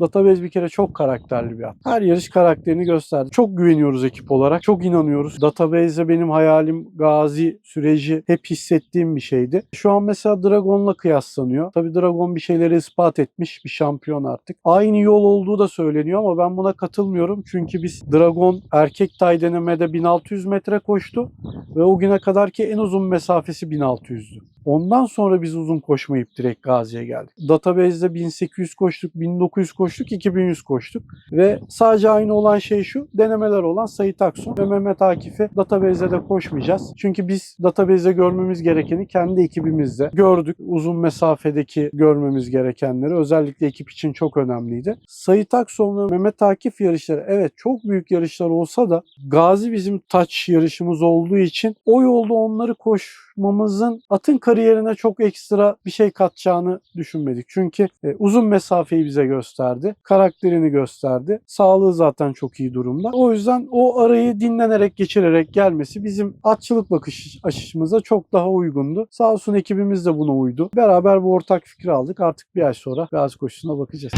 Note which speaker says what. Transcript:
Speaker 1: Database bir kere çok karakterli bir at. Her yarış karakterini gösterdi. Çok güveniyoruz ekip olarak. Çok inanıyoruz. Database'e benim hayalim Gazi süreci hep hissettiğim bir şeydi. Şu an mesela Dragon'la kıyaslanıyor. Tabii Dragon bir şeyleri ispat etmiş bir şampiyon artık. Aynı yol olduğu da söyleniyor ama ben buna katılmıyorum. Çünkü biz Dragon erkek tay denemede 1600 metre koştu ve o güne kadarki en uzun mesafesi 1600'dü. Ondan sonra biz uzun koşmayıp direkt Gazi'ye geldik. Database'de 1800 koştuk, 1900 koştuk, 2100 koştuk. Ve sadece aynı olan şey şu, denemeler olan Sayit Aksun ve Mehmet Akif'i database'de de koşmayacağız. Çünkü biz database'de görmemiz gerekeni kendi ekibimizde gördük. Uzun mesafedeki görmemiz gerekenleri özellikle ekip için çok önemliydi. Sayit Akson ve Mehmet Akif yarışları evet çok büyük yarışlar olsa da Gazi bizim taç yarışımız olduğu için o yolda onları koşmamızın atın kariyerine çok ekstra bir şey katacağını düşünmedik. Çünkü e, uzun mesafeyi bize gösterdi. Karakterini gösterdi. Sağlığı zaten çok iyi durumda. O yüzden o arayı dinlenerek geçirerek gelmesi bizim atçılık bakış açımıza çok daha uygundu. Sağ olsun ekibimiz de buna uydu. Beraber bu ortak fikri aldık. Artık bir ay sonra Gazi koşusuna bakacağız.